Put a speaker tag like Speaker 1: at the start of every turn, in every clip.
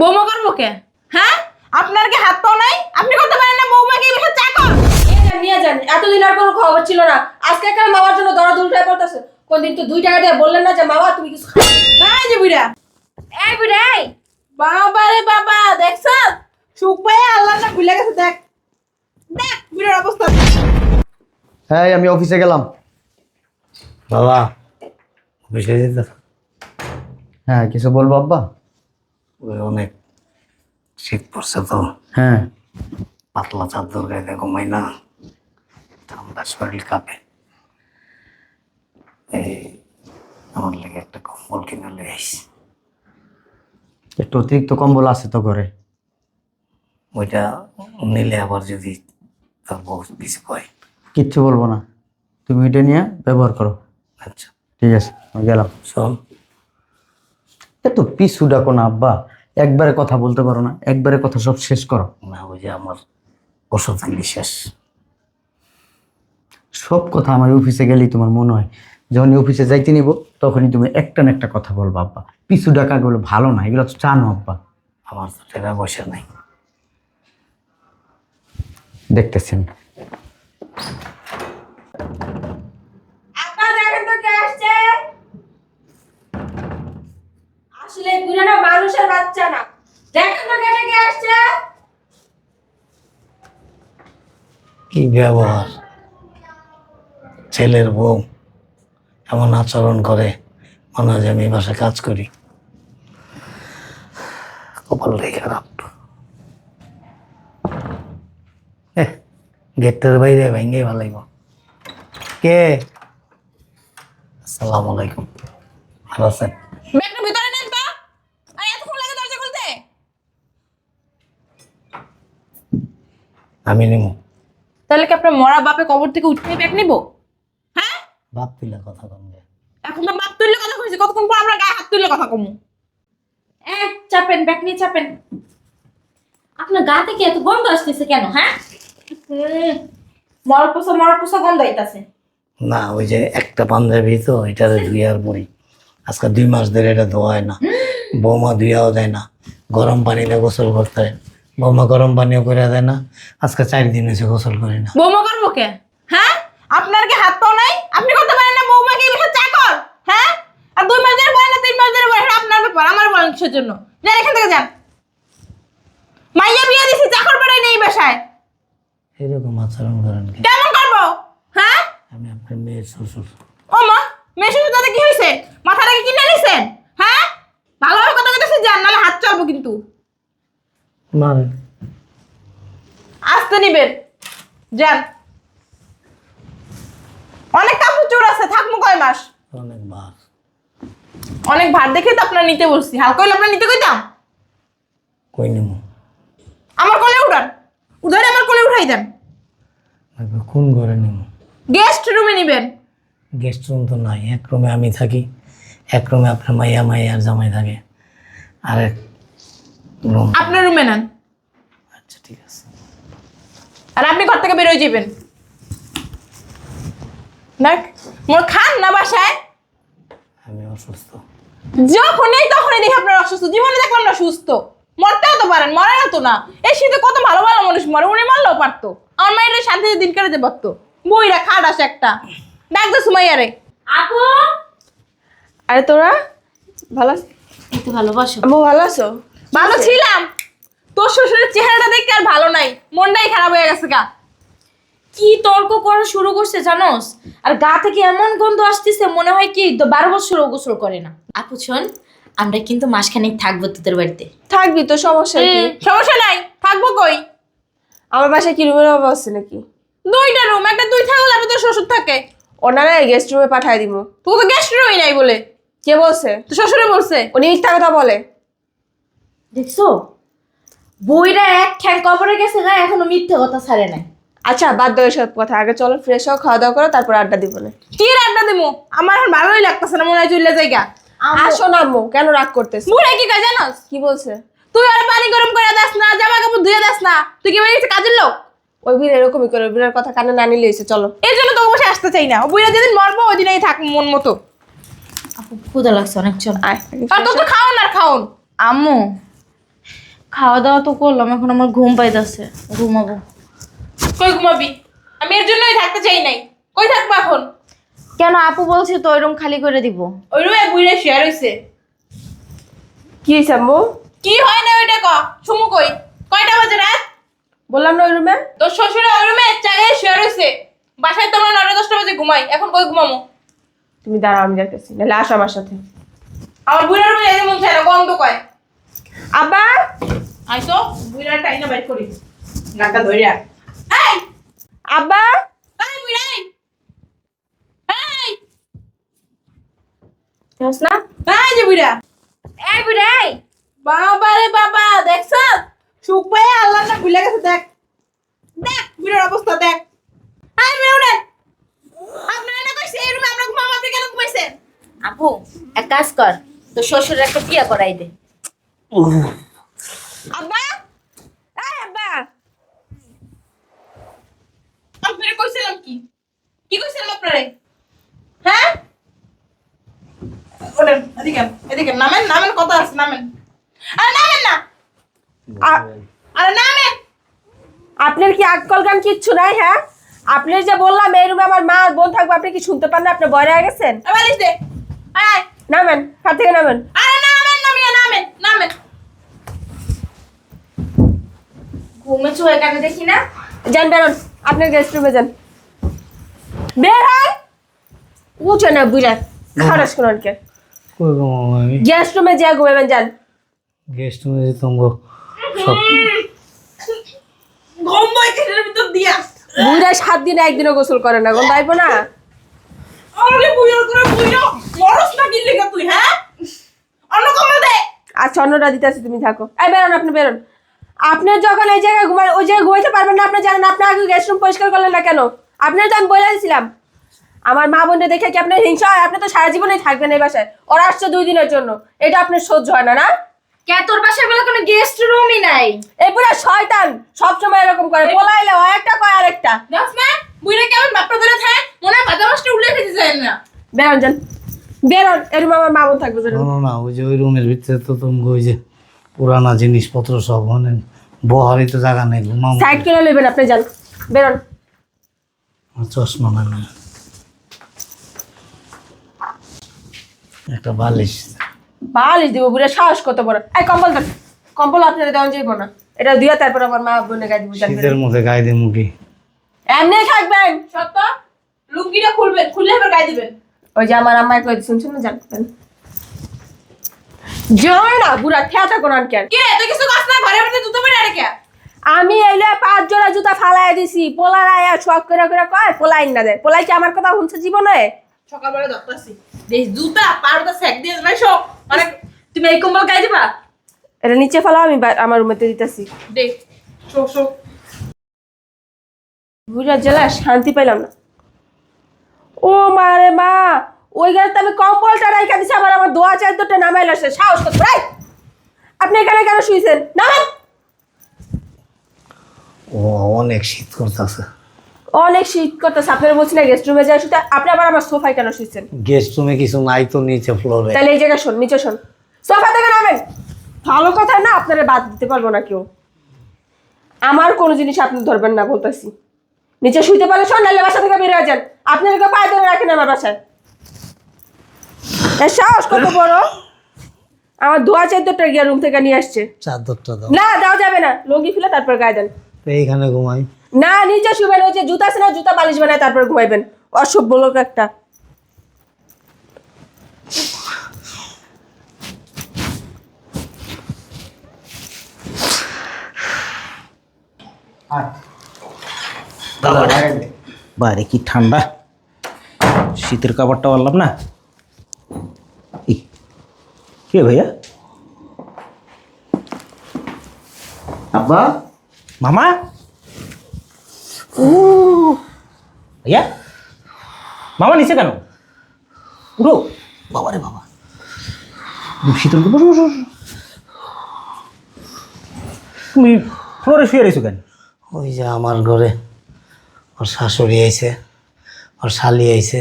Speaker 1: বৌমা করব কে? হ্যাঁ? আপনার কি হাত পাও নাই? আপনি করতে পারেন না বৌমাকে বিষয়ে চাকর
Speaker 2: নিয়ে যান এতদিন আর কোনো খবর ছিল না। আজকে কেন মামার জন্য দরদ উল্টায় পড়তেছে। কোনদিন তো দুই টাকা দিয়ে বললেন না যে মামা তুমি কিছু।
Speaker 1: নাই যে বুড়া।
Speaker 2: এই বুড়া
Speaker 1: বাবা রে বাবা দেখছ? সুখ পায়ে আল্লাহ না ভুলে গেছে দেখ। দেখ বুড়ার অবস্থা।
Speaker 3: হ্যাঁ আমি অফিসে গেলাম।
Speaker 4: বাবা অফিসে যেতে
Speaker 3: হ্যাঁ কিছু বলব আব্বা?
Speaker 4: অনেক শীত পড়ছে তো।
Speaker 3: হ্যাঁ।
Speaker 4: পাতলা চাদর গায়ে ঘুমাই না। ঠান্ডা শরীর কাঁপে। এই আমার লেগে একটা কম্বল কিনে লে আইস।
Speaker 3: একটু অতিরিক্ত কম্বল আছে তো ঘরে।
Speaker 4: ওইটা নিলে আবার যদি তার বউ কিছু কয়।
Speaker 3: কিচ্ছু বলব না। তুমি এটা নিয়ে ব্যবহার করো।
Speaker 4: আচ্ছা।
Speaker 3: ঠিক আছে গেলাম।
Speaker 4: চল।
Speaker 3: এত পিছু ডাকো না আব্বা। একবারে কথা বলতে পারো না একবারে কথা সব শেষ করো।
Speaker 4: না ওই যে আমার কিনে শেষ।
Speaker 3: সব কথা আমার অফিসে গেলেই তোমার মনে হয়। যখন অফিসে যাইতে নিব তখনই তুমি একটা না একটা কথা বলব আব্বা। পিছু ডাকাগুলো ভালো না এগুলো তো জানো আব্বা।
Speaker 4: আমার তো টাকা পয়সা নাই।
Speaker 3: দেখতেছেন
Speaker 2: আপনারা দেখেন তো কে আসছে আসলে বুড়া না মানুষের বাচ্চা না। দেখেন তো কে কে আসছে।
Speaker 4: কি ব্যবহার? ছেলের বউ এমন আচরণ করে মনে হয় যে আমি বাসায় কাজ করি। কপালটাই খারাপ। গেটের বাইরে ভেঙে ভালাইব কে? আসসালামু আলাইকুম। ভালো আছেন?
Speaker 1: ভিতরে নেন তো আর এতক্ষণ লাগে দরজা খুলতে
Speaker 4: আমি নিমু
Speaker 1: তাহলে কি আপনার মরা বাপে কবর থেকে উঠে ব্যাগ নিব? হ্যাঁ?
Speaker 4: বাপ তুলে কথা কমবে
Speaker 1: এখন তো বাপ তুললে কথা কইছি কতক্ষণ পর আমরা গায়ে হাত তুললে কথা কমু?
Speaker 5: এ চাপেন ব্যাগ নিয়ে চাপেন। আপনার গা থেকে এত গন্ধ আসতেছে কেন হ্যাঁ?
Speaker 2: মরপোসা মরপোসা গন্ধ আইতাছে।
Speaker 4: না ওই যে একটা পাঞ্জাবি তো এটারে আর পরি আজকে দুই মাস ধরে এটা ধোয়া হয় না। বৌমা ধুইয়াও দেয় না। গরম পানিতে গোসল করতে হয়। বৌমা গরম পানিও করে দেয় না আজকে চার দিন হয়েছে গোসল করি না।
Speaker 1: বৌমা করব কে? হ্যাঁ? আপনার কি হাত পাও নাই? আপনি করতে পারেন না বৌমাকে এই বিষয়ে চাকর হ্যাঁ? আর দুই মাস ধরে বলেন না তিন মাস ধরে বলেন আপনার ব্যাপার আমার বলেন কিসের জন্য। যান এখান থেকে যান। মাইয়া বিয়ে দিছি চাকর বেড়াই নেই বাসায়।
Speaker 4: এরকম আচরণ করেন কি?
Speaker 1: কেমন করব? হ্যাঁ?
Speaker 4: আমি আপনার মেয়ের শ্বশুর।
Speaker 1: ও মা মেশিন তাতে কি হয়েছে? মাথাটাকে কিনে নিছেন? হ্যাঁ? ভালোভাবে কথা কইতেছি যান নাহলে হাত চলবো কিন্তু।
Speaker 4: মারেন
Speaker 1: আসতে নিবেন। যান। অনেক কাপড় চোর আছে থাকব কয় মাস?
Speaker 4: অনেক বার
Speaker 1: অনেক ভার দেখে তো আপনার নিতে বলছি। হালকা হইলে আপনার নিতে কইতাম?
Speaker 4: কই নিমু?
Speaker 1: আমার কোলে উঠান। উধারে আমার কোলে উঠাই দেন।
Speaker 4: কোন ঘরে নিমু?
Speaker 1: গেস্ট রুমে নিবেন।
Speaker 4: গেস্ট রুম তো নাই এক রুমে আমি থাকি এক রুমে আপনার মাইয়া মাইয়া আর জামাই থাকে। আর
Speaker 1: আপনার রুমে নেন।
Speaker 4: আচ্ছা ঠিক আছে।
Speaker 1: আর আপনি ঘর থেকে বেরোয় যাবেন। দেখ মোর খান না বাসায়?
Speaker 4: আমি অসুস্থ।
Speaker 1: যখনই তখনই দেখি আপনার অসুস্থ। জীবনে দেখলাম না সুস্থ। মরতেও তো পারেন মরে না তো না। এই শীতে কত ভালো ভালো মানুষ মরে উনি মারলেও পারতো। আমার মায়ের শান্তিতে দিন কাটাতে পারতো। বইরা খাট আসে একটা। ডাক দে সুমাইয়ারে।
Speaker 5: আপু!
Speaker 2: আরে তোরা ভালো আছিস?
Speaker 5: তো ভালোবাসো
Speaker 2: ভালো আছো?
Speaker 1: ভালো ছিলাম। তোর শ্বশুরের চেহারাটা দেখতে আর ভালো নাই। মনটাই খারাপ হয়ে গেছে গা।
Speaker 5: কি তর্ক করা শুরু করছে জানোস? আর গা থেকে এমন গন্ধ আসতেছে মনে হয় কি তো বারো বছর গোসল করে না। আপু শোন আমরা কিন্তু মাসখানেক থাকব তোদের বাড়িতে।
Speaker 2: থাকবি তো সমস্যা কি?
Speaker 1: সমস্যা নাই। থাকব কই?
Speaker 2: আমার বাসায় কি রুমের অভাব আছে নাকি?
Speaker 1: দুইটা রুম একটা দুই থাকলে আর তোর শ্বশুর থাকে।
Speaker 2: ওনারা গেস্ট রুমে পাঠায় দিব।
Speaker 1: তোকে তো গেস্ট রুমই নাই বলে।
Speaker 2: কে বলছে?
Speaker 1: তো শ্বশুরে বলছে।
Speaker 2: উনি মিথ্যা কথা বলে।
Speaker 5: দেখছ? বইরা এক ঠ্যাং কবরে গেছে গা এখনও মিথ্যে কথা ছাড়ে নাই।
Speaker 2: আচ্ছা বাদ দাও সব কথা। আগে চলো ফ্রেশ হও খাওয়া দাওয়া করো তারপর আড্ডা দিব না।
Speaker 1: কি রান্না দেবো আমার এখন ভালোই লাগতেছে না মনে হয় চলে জায়গা
Speaker 2: আসো না আম্মু কেন রাগ করতেছ?
Speaker 1: বুড়ে কি কয় জানোস?
Speaker 2: কি বলছে?
Speaker 1: তুই আর পানি গরম করে দাস না জামা কাপড় ধুয়ে দাস না। তুই কি বলিস কাজের লোক?
Speaker 2: ওই বীর এরকমই করে বীরের কথা কানে না নিলে এসে চলো।
Speaker 1: এই জন্য তোকে বসে আসতে চাই না। ও বুড়া যেদিন মরবো ওই দিনই থাক মন মতো।
Speaker 5: আপু ক্ষুদা লাগছে অনেক চল।
Speaker 2: আয়
Speaker 1: আর তোর তো খাওন আর খাওন।
Speaker 6: আম্মু
Speaker 5: খাওয়া দাওয়া তো করলাম এখন আমার ঘুম পাইতেছে। ঘুমাবো।
Speaker 1: কই ঘুমাবি? আমি এর জন্যই থাকতে চাই নাই। কই থাকব এখন?
Speaker 5: কেন আপু বলছে তো ওই রুম খালি করে দিব।
Speaker 1: ওই রুমে বুইরে শেয়ার হইছে
Speaker 2: কি হয়েছে আম্মু?
Speaker 1: কি হয় না ওইটা ক? সুমু কই? কয়টা বাজে রাত?
Speaker 2: বললাম না ওই রুমে।
Speaker 1: তোর শ্বশুরে ওই রুমে চালিয়ে শেয়ার হইছে বাসায় তোমরা নটা দশটা বাজে ঘুমাই। এখন কই ঘুমামো
Speaker 2: তুমি দাঁড়াও আমি যাইতেছি। নাহলে আসো আমার সাথে।
Speaker 1: আমার বুইরার রুমে যেতে মন চায় না গন্ধ কয়।
Speaker 2: আব্বা!
Speaker 1: আইসো। বুইরার টাইনা বাইর করি। ধইরা। এই!
Speaker 2: আব্বা!
Speaker 1: এই বুইরাই! এই!
Speaker 2: যাস না।
Speaker 1: এই যে বুইরা।
Speaker 2: এই বুড়াই
Speaker 1: বাবা রে বাবা দেখছ? সুখ পায়ে আল্লাহ না ভুলে গেছে দেখ। দেখ বুইরার অবস্থা দেখ। এই বুইরা আপনারা না কইছে এই রুমে আমরা ঘুমাবো আপনি কেন ঘুমাইছেন?
Speaker 5: আপু এক কাজ কর তো শ্বশুর একটা বিয়া করাই দে
Speaker 2: আব্বা এই আব্বা
Speaker 1: আপনারা কইছিলাম কি কি কইছিলাম আপনারে। হ্যাঁ? ওঠেন এদিকে এদিকে নামেন নামেন কথা আছে নামেন। আরে নামেন না। আরে নামেন।
Speaker 2: আপনার কি আক্কল গান কিচ্ছু নাই হ্যাঁ? আপনি যে বললাম এই রুমে আমার মা আর বোন থাকবে আপনি কি শুনতে পান না? আপনি বয় হয়ে গেছেন?
Speaker 1: এ বালিশ দে। আয়
Speaker 2: নামেন হাত থেকে নামেন।
Speaker 1: আরে নামেন নামেন নামেন।
Speaker 5: দেখি না?
Speaker 2: যান বেরোন আপনার গেস্ট রুমে যান। বের হয়। উঠে না বুঝা খারাস কোন কে
Speaker 4: কই ঘুমাবো আমি
Speaker 2: গেস্ট রুমে যা ঘুমাবেন যান।
Speaker 4: গেস্ট রুমে যে তোমাকে সব
Speaker 1: ভিতর দিয়া?
Speaker 2: বুড়া সাত দিনে একদিনও গোসল করে না গন্ধ আইবো না।
Speaker 1: আরে বুইর করে বুইর মরস না গিল্লি তুই হ্যাঁ? অন্য কমে দে।
Speaker 2: আচ্ছা অন্যটা দিতেছি তুমি থাকো। এই বেরোন আপনি বেরোন। আপনি যখন এই জায়গায় ঘুমান ওই জায়গায় ঘুমাইতে পারবেন না আপনি জানেন আপনি আগে গেস্ট রুম পরিষ্কার করলেন না কেন? আপনার তো আমি বলে দিয়েছিলাম। আমার মা বোনটা দেখে কি আপনার হিংসা হয়? আপনি তো সারা জীবনেই থাকবেন এই বাসায়। ওরা আসছে দুই দিনের জন্য। এটা আপনার সহ্য হয় না না?
Speaker 5: কে তোর বাসায় বলে কোনো গেস্ট রুমই নাই?
Speaker 2: এই পুরো শয়তান সবসময় এরকম করে। পোলাইলে হয় একটা কয় আরেকটা।
Speaker 1: দাস না বুইরা কেমন বাপটা ধরে থাকে? মনে হয় খেতে না।
Speaker 2: বেরোন যান। বেরোন এরকম আমার মা বোন থাকবে
Speaker 4: না না ওই যে ওই রুমের ভিতরে তো তুমি ওই যে পুরানা জিনিসপত্র সব মানে বহারই তো জায়গা নেই
Speaker 2: সাইড করে নেবেন আপনি যান। বেরোন।
Speaker 4: চশমা নাই না একটা বালিশ।
Speaker 2: বালিশ দিব বুড়ে সাহস কত বড়। এই কম্বল দেন কম্বল আপনারা দেওয়া যাইব না। এটা দিয়া তারপর আমার মা বোনে গায়ে দিব
Speaker 4: শীতের মধ্যে গায়ে দিয়ে মুখি
Speaker 2: এমনি থাকবেন।
Speaker 1: সত্য? লুঙ্গিটা খুলবেন খুললে এবার গায়ে দিবেন।
Speaker 2: ওই যে আমার আম্মাই কই শুনছেন না জানতেন জয় না বুড়া খেয়াটা কোন কেন
Speaker 1: কে? তুই কিছু কাজ না ঘরে ভিতরে জুতো পরে আরে কে?
Speaker 2: আমি এলে পাঁচ জোড়া জুতা ফালাই দিছি। পোলার আয়া শখ করে করে কয় পোলাই না দেয় পোলাই কি আমার কথা শুনছে জীবনে?
Speaker 1: সকালবেলা দত্তাছি দেখ জুতা পারটা সেক দিয়ে নাই সব মানে তুমি এই কম্বল গায়ে দিবা?
Speaker 2: এটা নিচে ফেলা আমি আমার রুমেতে দিতেছি।
Speaker 1: দেখ শো শো
Speaker 2: বুড়া জেলা শান্তি পাইলাম না। ও মা রে মা ওই গাড়িতে আমি কম্বলটা রাইখা দিছি আমার আমার দোয়া চাই দুটো নামাইল আসে সাহস করতে আপনি এখানে কেন শুয়েছেন নামেন!
Speaker 4: ও অনেক শীত করতেছে।
Speaker 2: অনেক শীত করতেছে আপনারা বলছি না গেস্ট রুমে যায় শুতে আপনি আবার আমার সোফায় কেন শুয়েছেন
Speaker 4: গেস্ট রুমে কিছু নাই তো নিচে ফ্লোরে
Speaker 2: তাহলে এই জায়গায় শোন নিচে শোন। সোফা থেকে নামেন। ভালো কথা না আপনারা বাদ দিতে পারব না কেউ। আমার কোনো জিনিস আপনি ধরবেন না বলতেছি। নিচে শুইতে পারলে শোন নাহলে বাসা থেকে বেরিয়ে যান। আপনার কেউ পায়ে ধরে রাখেন আমার বাসায়। সাহস কত বড়। আমার দোয়া চাইতে গিয়ে রুম থেকে নিয়ে আসছে।
Speaker 4: চাদরটা দাও।
Speaker 2: না দেওয়া যাবে না। লুঙ্গি ফেলে তারপর গায়ে দেন।
Speaker 4: এইখানে ঘুমাই।
Speaker 2: না নিচে শুবেন ওই যে জুতা আছে না জুতা বালিশ বানায় তারপর ঘুমাইবেন। অসভ্য লোক একটা।
Speaker 3: বাইরে কি ঠান্ডা? শীতের কাপড়টা বললাম না? কে ভাইয়া? আব্বা? মামা? ভাইয়া? মামা নিচে কেন? উঠো। বাবা রে বাবা। বসো। তুমি ফ্লোরে শুয়ে রয়েছো কেন?
Speaker 4: ওই যে আমার ঘরে ওর শাশুড়ি আইছে ওর শালি আইছে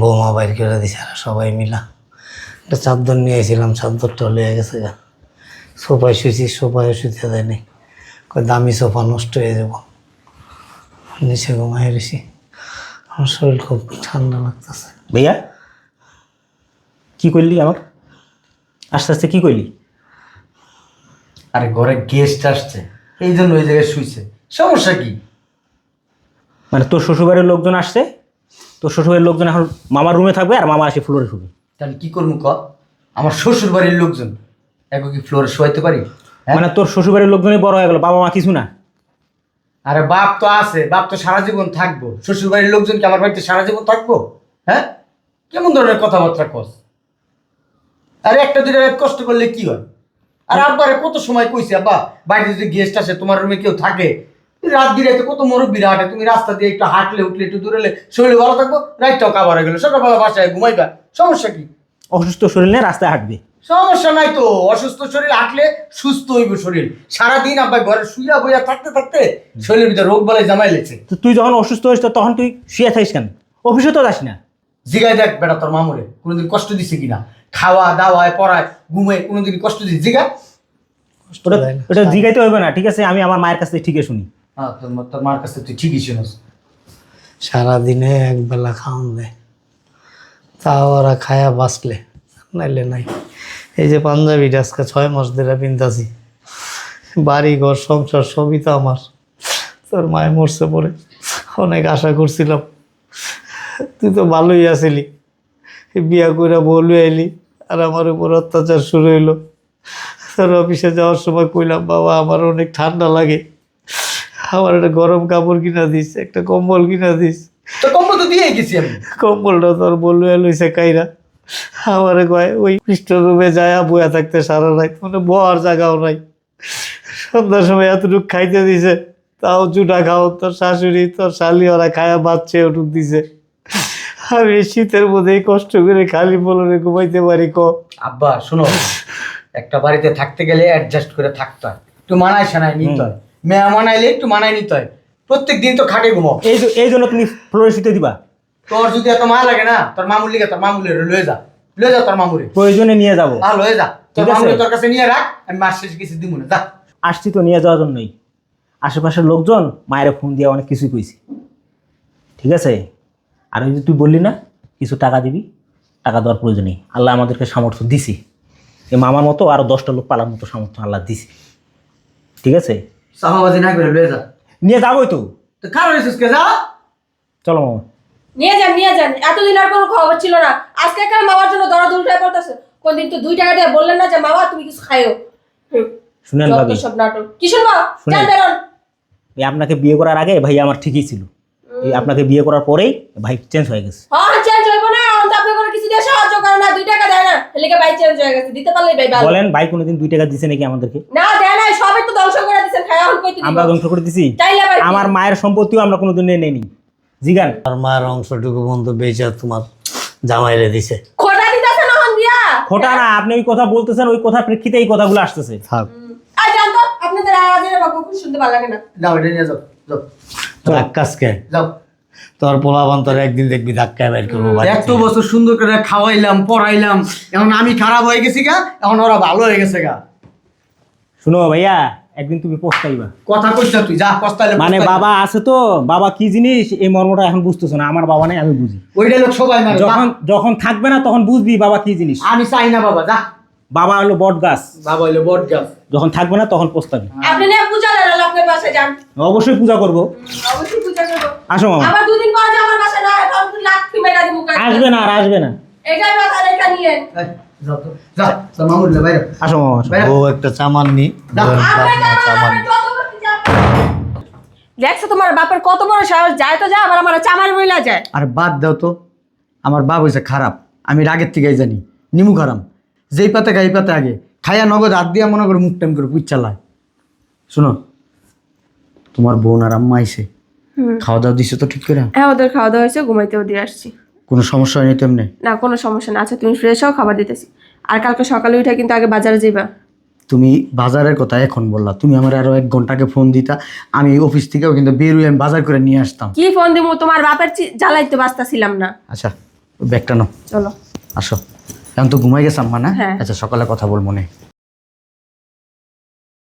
Speaker 4: বৌমা বাইর করে দিছে আর সবাই মিলা। একটা চাদর নিয়ে আইছিলাম চাদরটা লয়ে গেছে গা। সোফায় শুয়েছি সোফায় শুতে দেয়নি। দামি সোফা নষ্ট হয়ে যাব। নিচে ঘুমাই রয়েছি। আমার শরীর খুব ঠান্ডা লাগতেছে।
Speaker 6: ভাইয়া কি করলি আমার? আস্তে আস্তে কি করলি?
Speaker 3: আরে ঘরে গেস্ট আসছে। এই জন্য ওই জায়গায় শুইছে। সমস্যা কি?
Speaker 6: মানে তোর শ্বশুরবাড়ির লোকজন আসছে? তোর শ্বশুরবাড়ির লোকজন এখন মামার রুমে থাকবে আর মামা আসে ফ্লোরে শুবে?
Speaker 3: তাহলে কি করব ক? আমার শ্বশুরবাড়ির লোকজন এখন কি ফ্লোরে শোয়াইতে পারি?
Speaker 6: মানে তোর শ্বশুরবাড়ির লোকজনই বড় হয়ে গেল বাবা মা কিছু না?
Speaker 3: আরে বাপ তো আছে বাপ তো সারা জীবন থাকব। শ্বশুর বাড়ির লোকজন কি আমার বাড়িতে সারা জীবন থাকব? হ্যাঁ? কেমন ধরনের কথাবার্তা কস? আরে একটা দুইটা কষ্ট করলে কি হয়? আর আব্বারে কত সময় কইছি আব্বা বাড়িতে যদি গেস্ট আসে তোমার রুমে কেউ থাকে রাত বিরাইতে কত মুরব্বীরা হাঁটে তুমি রাস্তা দিয়ে একটু হাঁটলে উঠলে একটু দূরে শরীর ভালো থাকব? রাতটাও কাবার হয়ে গেলো সকালবেলা বাসায় ঘুমাইবা সমস্যা কি?
Speaker 6: অসুস্থ শরীর নিয়ে রাস্তায় হাঁটবে।
Speaker 3: সমস্যা নাই তো। অসুস্থ শরীর হাঁটলে সুস্থ হইব শরীর। সারাদিন আব্বা ঘরে শুইয়া বইয়া থাকতে থাকতে শরীরের ভিতরে রোগ বালাই জামাই লেছে
Speaker 6: তো তুই যখন অসুস্থ হয়েছিস তখন তুই শুয়ে থাকিস কেন? অফিসে তো যাস না।
Speaker 3: জিগায় দেখ বেটা তোর মামুরে কোনোদিন কষ্ট দিছে কিনা। খাওয়া দাওয়ায় পড়ায় ঘুমে কোনোদিন কষ্ট দিছে জিগা।
Speaker 6: ওটা জিগাইতে হবে না ঠিক আছে? আমি আমার মায়ের কাছ থেকে ঠিকই শুনি।
Speaker 3: হ্যাঁ তোর মার কাছে তুই ঠিকই শুনস।
Speaker 4: সারাদিনে একবেলা খাওয়ান দেয় তাও ওরা খায়া বাঁচলে নাইলে নাই। এই যে পাঞ্জাবিটা আজকে ছয় মাস ধরে পিনতাছি। বাড়ি ঘর সংসার সবই তো আমার। তোর মায়ে মরছে পরে। অনেক আশা করছিলাম। তুই তো ভালোই আছিলি। বিয়া করে বলু এলি আর আমার উপর অত্যাচার শুরু হইল। তোর অফিসে যাওয়ার সময় কইলাম বাবা আমার অনেক ঠান্ডা লাগে। আমার একটা গরম কাপড় কিনা দিস একটা কম্বল কিনা দিস।
Speaker 3: তো কম্বল তো দিয়েই গেছি আমি।
Speaker 4: কম্বলটা তোর বলু লইছে কাইরা। আমার কয় ওই পৃষ্ঠ রুমে যায় বয়া থাকতে সারা রাত। মানে বহার জায়গাও নাই। সন্ধ্যার সময় এতটুকু খাইতে দিছে তাও জুটা খাও তোর শাশুড়ি তোর শালি ওরা খায়া বাচ্চা ওটুক দিছে। আমি এই শীতের মধ্যে কষ্ট করে খালি বলরে ঘুমাইতে পারি ক।
Speaker 3: আব্বা শোনো একটা বাড়িতে থাকতে গেলে অ্যাডজাস্ট করে থাকতে হয়। একটু মানায় সানায় নিতে হয়। মেয়া মানাইলে একটু মানায় নিতে হয়। প্রত্যেক দিন তো খাটে ঘুমাও।
Speaker 6: এই এই জন্য তুমি ফ্লোরে শুতে দিবা।
Speaker 3: তোর যদি এত মা লাগে না তোর মামুর লিগে তোর মামুলের লয়ে যা। লয়ে যা তোর মামুরে।
Speaker 6: প্রয়োজনে নিয়ে যাব।
Speaker 3: আ লয়ে যা। তোর মামুরে তোর কাছে নিয়ে রাখ আমি মাস শেষ কিছু দিব না। যা।
Speaker 6: আসছি তো নিয়ে যাওয়ার জন্যই। আশেপাশের লোকজন মায়ের ফোন দিয়ে অনেক কিছুই কইছি। ঠিক আছে? আর ওই যে তুই বললি না কিছু টাকা দিবি টাকা দেওয়ার প্রয়োজন নেই। আল্লাহ আমাদেরকে সামর্থ্য দিছি। এই মামার মতো আরও দশটা লোক পালার মতো সামর্থ্য আল্লাহ দিছি। ঠিক আছে?
Speaker 3: সাহাবাজি না করে লয়ে যা।
Speaker 6: নিয়ে যাবোই তো।
Speaker 3: তো খারাপ হয়েছিস কে যা।
Speaker 6: চলো মামা।
Speaker 2: নিয়ে যান নিয়ে যান। এতদিন আর কোনো খবর ছিল না। আজকে কেন মামার জন্য দরা দুলটায় পড়তেছে? কোনদিন তো দুই টাকা দিয়ে বললেন না যে মামা তুমি কিছু খাইও।
Speaker 6: শুনেন ভাবি
Speaker 2: সব নাটক। কি শুনব। যান বেরোন।
Speaker 6: এই আপনাকে বিয়ে করার আগে ভাই আমার ঠিকই ছিল। এই আপনাকে বিয়ে করার পরেই ভাই চেঞ্জ হয়ে গেছে।
Speaker 2: হ্যাঁ চেঞ্জ হইব না। এখন তো আপনি কোনো কিছু দিয়ে সাহায্য করেন না। দুই টাকা দেয় না। এলিকে ভাই চেঞ্জ হয়ে গেছে? দিতে পারলেই ভাই ভালো।
Speaker 6: বলেন ভাই কোনোদিন দুই টাকা দিছে নাকি আমাদেরকে?
Speaker 2: না দেয় না সবই তো ধ্বংস করে খাই এখন কইতে দিব
Speaker 6: আমরা ধ্বংস? করে দিছি।
Speaker 2: কি?
Speaker 6: আমার মায়ের সম্পত্তিও আমরা কোনোদিন নিয়ে নেইনি। জিগান।
Speaker 4: আর মার অংশটুকু বন্ধু বেচা তোমার জামাইরে দিছে।
Speaker 2: খোটা দিতেছে না হন দিয়া
Speaker 6: খোটা না আপনি ওই কথা বলতেছেন ওই কথা প্রেক্ষিতে এই কথাগুলো আসতেছে।
Speaker 4: থাক।
Speaker 2: আর জান তো আপনাদের আওয়াজের বাক্য খুব শুনতে ভালো লাগে না।
Speaker 3: যাও এটা নিয়ে যাও যাও।
Speaker 4: তোর আকাশকে
Speaker 3: যাও।
Speaker 4: তোর পোলাবান তোর একদিন দেখবি ধাক্কায় বের করব
Speaker 3: এত বছর সুন্দর করে খাওয়াইলাম পড়াইলাম এখন আমি খারাপ হয়ে গেছি গা এখন ওরা ভালো হয়ে গেছে গা।
Speaker 6: শুনো ভাইয়া একদিন তুমি পস্তাইবা।
Speaker 3: কথা কইছ তুই যা পস্তাইলে
Speaker 6: মানে বাবা আছে তো বাবা কি জিনিস এই মর্মটা এখন বুঝতেছো না আমার বাবা নাই আমি বুঝি।
Speaker 3: ওইটা লোক সবাই মানে
Speaker 6: যখন যখন থাকবে না তখন বুঝবি বাবা কি জিনিস।
Speaker 3: আমি চাই না বাবা যা।
Speaker 6: বাবা হলো বট গাছ।
Speaker 3: বাবা হইল বট গাছ।
Speaker 6: যখন থাকবে না তখন পস্তাবি।
Speaker 2: আপনি নিয়ে পূজা দেন আপনার বাসায় যান।
Speaker 6: অবশ্যই পূজা করব।
Speaker 2: অবশ্যই পূজা করব।
Speaker 6: আসো মামা।
Speaker 2: আবার দুদিন পর আমার বাসায় না এখন লাঠি মেরা দিব
Speaker 6: আসবে না আর আসবে না।
Speaker 2: এটাই কথা এটা নিয়ে।
Speaker 6: আসো।
Speaker 4: ও একটা চামান নি। চামান।
Speaker 2: দেখছ তোমার বাপের কত বড় সাহস? যায় তো যা আবার আমার চামার যায়।
Speaker 3: আর বাদ দাও তো। আমার বাপ হয়েছে খারাপ। আমি রাগের থেকেই জানি। নিমু খারাম। যেই পাতে খাই পাতে আগে। খাইয়া নগদ হাত দিয়া মনে করে মুখ টাইম করে পুইচ চালায় শোনো তোমার বোন আর আম্মা আইসে খাওয়া দাওয়া দিছে তো ঠিক করে?
Speaker 2: হ্যাঁ ওদের খাওয়া দাওয়া হয়েছে ঘুমাইতেও দিয়ে আসছি।
Speaker 3: কোনো সমস্যা হয়নি তো এমনি
Speaker 2: না কোনো সমস্যা না। আচ্ছা তুমি ফ্রেশ হও খাবার দিতেছি। আর কালকে সকালে উঠে কিন্তু আগে বাজারে যাইবা।
Speaker 3: তুমি বাজারের কথা এখন বললা। তুমি আমার আরও এক ঘন্টাকে ফোন দিতা। আমি অফিস থেকেও কিন্তু বেরোই আমি বাজার করে নিয়ে আসতাম।
Speaker 2: কি ফোন দিব তোমার বাপের জ্বালাইতে বাঁচতাছিলাম না।
Speaker 3: আচ্ছা ব্যাগটা নাও।
Speaker 2: চলো।
Speaker 3: আসো। এখন তো ঘুমাই গেছে আম্মা না?
Speaker 2: হ্যাঁ।
Speaker 3: আচ্ছা সকালে কথা বলব না।